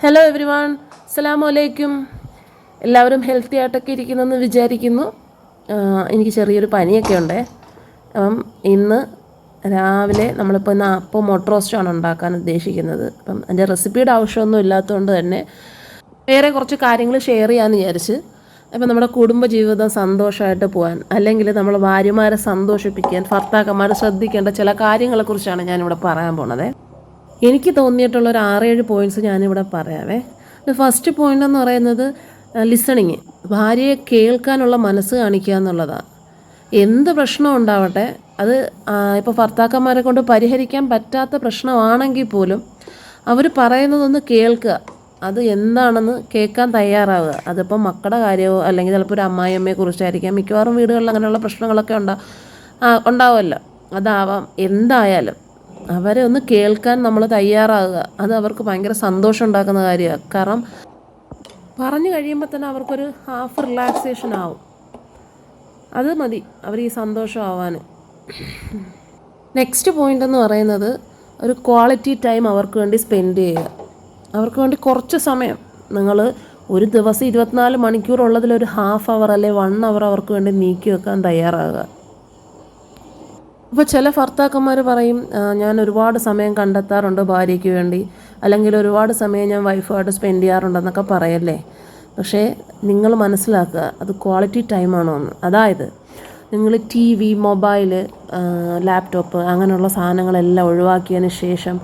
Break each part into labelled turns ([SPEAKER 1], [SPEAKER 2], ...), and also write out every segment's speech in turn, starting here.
[SPEAKER 1] Hello every one അസ്സലാമലൈക്കും എല്ലാവരും healthy ആയിട്ടൊക്കെ ഇരിക്കുന്നെന്ന് വിചാരിക്കുന്നു. എനിക്ക് ചെറിയൊരു പനിയൊക്കെ ഉണ്ട്. അപ്പം ഇന്ന് രാവിലെ നമ്മളിപ്പോൾ ഇന്ന് അപ്പം മുട്ട റോസ്റ്റാണ് ഉണ്ടാക്കാൻ ഉദ്ദേശിക്കുന്നത്. അപ്പം അതിന്റെ റെസിപ്പിയുടെ ആവശ്യമൊന്നും ഇല്ലാത്തതുകൊണ്ട് തന്നെ വേറെ കുറച്ച് കാര്യങ്ങൾ ഷെയർ ചെയ്യാമെന്ന് വിചാരിച്ച്. അപ്പം നമ്മുടെ കുടുംബജീവിതം സന്തോഷമായിട്ട് പോകാൻ അല്ലെങ്കിൽ നമ്മൾ ഭാര്യമാരെ സന്തോഷിപ്പിക്കാൻ ഭർത്താക്കന്മാരെ ശ്രദ്ധിക്കേണ്ട ചില കാര്യങ്ങളെക്കുറിച്ചാണ് ഞാനിവിടെ പറയാൻ പോണത്. എനിക്ക് തോന്നിയിട്ടുള്ള ഒരു ആറേഴ് പോയിന്റ്സ് ഞാനിവിടെ പറയാവേ. ഫസ്റ്റ് പോയിന്റ് എന്ന് പറയുന്നത് ലിസണിങ് ഭാര്യയെ കേൾക്കാനുള്ള മനസ്സ് കാണിക്കുക എന്നുള്ളതാണ്. എന്ത് പ്രശ്നം ഉണ്ടാവട്ടെ അത് ഇപ്പോൾ ഭർത്താക്കന്മാരെ കൊണ്ട് പരിഹരിക്കാൻ പറ്റാത്ത പ്രശ്നമാണെങ്കിൽ പോലും അവർ പറയുന്നതൊന്ന് കേൾക്കുക. അത് എന്താണെന്ന് കേൾക്കാൻ തയ്യാറാവുക. അതിപ്പോൾ മക്കളുടെ കാര്യമോ അല്ലെങ്കിൽ ചിലപ്പോൾ ഒരു അമ്മായിയമ്മയെ കുറിച്ചായിരിക്കാം. മിക്കവാറും വീടുകളിൽ അങ്ങനെയുള്ള പ്രശ്നങ്ങളൊക്കെ ഉണ്ടാ ഉണ്ടാവുമല്ലോ. അതാവാം എന്തായാലും. അവരെ ഒന്ന് കേൾക്കാൻ നമ്മൾ തയ്യാറാകുക. അത് അവർക്ക് ഭയങ്കര സന്തോഷം ഉണ്ടാക്കുന്ന കാര്യമാണ്. കാരണം പറഞ്ഞു കഴിയുമ്പോൾ തന്നെ അവർക്കൊരു ഹാഫ് റിലാക്സേഷൻ ആവും. അത് മതി. അവർ ഈ സന്തോഷമാവാൻ നെക്സ്റ്റ് പോയിന്റ് എന്ന് പറയുന്നത് ഒരു ക്വാളിറ്റി ടൈം അവർക്ക് വേണ്ടി സ്പെൻഡ് ചെയ്യുക. അവർക്ക് വേണ്ടി കുറച്ച് സമയം നിങ്ങൾ ഒരു ദിവസം ഇരുപത്തിനാല് മണിക്കൂർ ഉള്ളതിൽ ഒരു ഹാഫ് അവർ അല്ലെ വൺ അവർ അവർക്ക് വേണ്ടി നീക്കി വെക്കാൻ തയ്യാറാകുക. ഇപ്പോൾ ചില ഭർത്താക്കന്മാർ പറയും ഞാൻ ഒരുപാട് സമയം കണ്ടെത്താറുണ്ട് ഭാര്യയ്ക്ക് വേണ്ടി. അല്ലെങ്കിൽ ഒരുപാട് സമയം ഞാൻ വൈഫുമായിട്ട് സ്പെൻഡ് ചെയ്യാറുണ്ടെന്നൊക്കെ പറയല്ലേ? പക്ഷേ നിങ്ങൾ മനസ്സിലാക്കുക അത് ക്വാളിറ്റി ടൈമാണോ എന്ന്. അതായത് നിങ്ങൾ ടി വി മൊബൈൽ ലാപ്ടോപ്പ് അങ്ങനെയുള്ള സാധനങ്ങളെല്ലാം ഒഴിവാക്കിയതിന് ശേഷം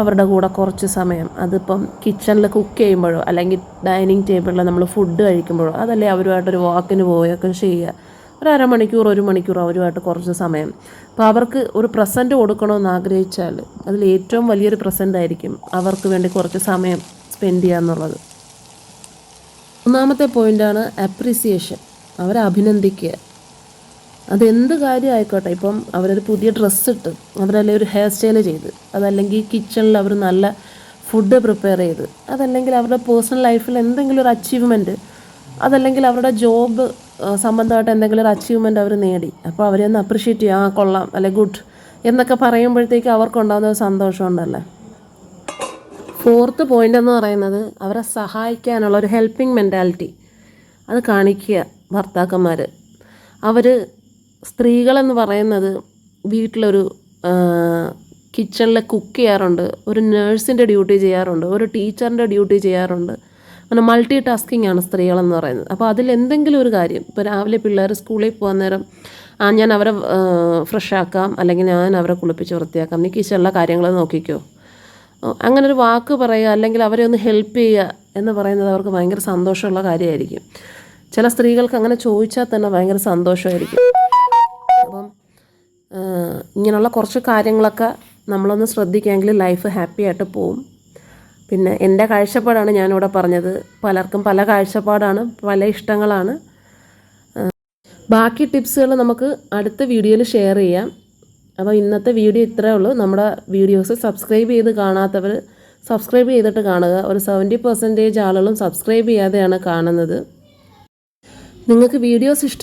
[SPEAKER 1] അവരുടെ കൂടെ കുറച്ച് സമയം അതിപ്പം കിച്ചണിൽ കുക്ക് ചെയ്യുമ്പോഴോ അല്ലെങ്കിൽ ഡൈനിങ് ടേബിളിൽ നമ്മൾ ഫുഡ് കഴിക്കുമ്പോഴോ അതല്ലേ അവരുമായിട്ടൊരു വാക്കിന് പോവുകയൊക്കെ ചെയ്യുക. ഒരു അരമണിക്കൂർ ഒരു മണിക്കൂർ അവരുമായിട്ട് കുറച്ച് സമയം. അപ്പോൾ അവർക്ക് ഒരു പ്രസന്റ് കൊടുക്കണമെന്ന് ആഗ്രഹിച്ചാൽ അതിൽ ഏറ്റവും വലിയൊരു പ്രസന്റ് ആയിരിക്കും അവർക്ക് വേണ്ടി കുറച്ച് സമയം സ്പെൻഡ് ചെയ്യുക എന്നുള്ളത്. മൂന്നാമത്തെ പോയിന്റാണ് അപ്രിസിയേഷൻ അവരെ അഭിനന്ദിക്കുക. അതെന്ത് കാര്യമായിക്കോട്ടെ ഇപ്പം അവരൊരു പുതിയ ഡ്രസ്സ് ഇട്ട് അവരല്ലേ ഒരു ഹെയർ സ്റ്റൈൽ ചെയ്ത് അതല്ലെങ്കിൽ കിച്ചണിൽ അവർ നല്ല ഫുഡ് പ്രിപ്പയർ ചെയ്ത് അതല്ലെങ്കിൽ അവരുടെ പേഴ്സണൽ ലൈഫിൽ എന്തെങ്കിലും ഒരു അച്ചീവ്മെന്റ് അതല്ലെങ്കിൽ അവരുടെ ജോബ് സംബന്ധമായിട്ട് എന്തെങ്കിലും ഒരു അച്ചീവ്മെന്റ് അവർ നേടി. അപ്പോൾ അവരെ ഒന്ന് അപ്രിഷ്യേറ്റ് ചെയ്യുക ആ കൊള്ളാം. അല്ലെ ഗുഡ് എന്നൊക്കെ പറയുമ്പോഴത്തേക്ക് അവർക്കുണ്ടാകുന്ന ഒരു സന്തോഷം ഉണ്ടല്ലേ ഫോർത്ത് പോയിന്റ് എന്ന് പറയുന്നത് അവരെ സഹായിക്കാനുള്ള ഒരു ഹെൽപ്പിംഗ് മെന്റാലിറ്റി അത് കാണിക്കുക ഭർത്താക്കന്മാർ അവർ സ്ത്രീകളെന്ന് പറയുന്നത് വീട്ടിലൊരു കിച്ചണിൽ കുക്ക് ചെയ്യാറുണ്ട്. ഒരു നേഴ്സിന്റെ ഡ്യൂട്ടി ചെയ്യാറുണ്ട്. ഒരു ടീച്ചറിന്റെ ഡ്യൂട്ടി ചെയ്യാറുണ്ട്. അങ്ങനെ മൾട്ടി ടാസ്കിങ് ആണ് സ്ത്രീകളെന്ന് പറയുന്നത്. അപ്പോൾ അതിൽ എന്തെങ്കിലും ഒരു കാര്യം ഇപ്പോൾ രാവിലെ പിള്ളേർ സ്കൂളിൽ പോകാൻ നേരം ആ ഞാൻ അവരെ ഫ്രഷ് ആക്കാം അല്ലെങ്കിൽ ഞാൻ അവരെ കുളിപ്പിച്ച് വൃത്തിയാക്കാം നീ കിച്ചണിലെ കാര്യങ്ങൾ നോക്കിക്കോ. അങ്ങനെ ഒരു വാക്ക് പറയുക അല്ലെങ്കിൽ അവരെ ഒന്ന് ഹെൽപ്പ് ചെയ്യുക എന്ന് പറയുന്നത് അവർക്ക് ഭയങ്കര സന്തോഷമുള്ള കാര്യമായിരിക്കും. ചില സ്ത്രീകൾക്ക് അങ്ങനെ ചോദിച്ചാൽ തന്നെ ഭയങ്കര സന്തോഷമായിരിക്കും. അപ്പം ഇങ്ങനെയുള്ള കുറച്ച് കാര്യങ്ങളൊക്കെ നമ്മളൊന്ന് ശ്രദ്ധിക്കുകയെങ്കിൽ ലൈഫ് ഹാപ്പി ആയിട്ട് പോവും. പിന്നെ എന്റെ കാഴ്ചപ്പാടാണ് ഞാനിവിടെ പറഞ്ഞത്. പലർക്കും പല കാഴ്ചപ്പാടാണ് പല ഇഷ്ടങ്ങളാണ്. ബാക്കി ടിപ്സുകൾ നമുക്ക് അടുത്ത വീഡിയോയിൽ ഷെയർ ചെയ്യാം. അപ്പോൾ ഇന്നത്തെ വീഡിയോ ഇത്രയേ ഉള്ളൂ. നമ്മുടെ വീഡിയോസ് സബ്സ്ക്രൈബ് ചെയ്ത് കാണാത്തവർ സബ്സ്ക്രൈബ് ചെയ്തിട്ട് കാണുക. ഒരു സെവന്റി പെർസെന്റേജ് ആളുകളും സബ്സ്ക്രൈബ് ചെയ്യാതെയാണ് കാണുന്നത്. നിങ്ങൾക്ക് വീഡിയോസ് ഇഷ്ടം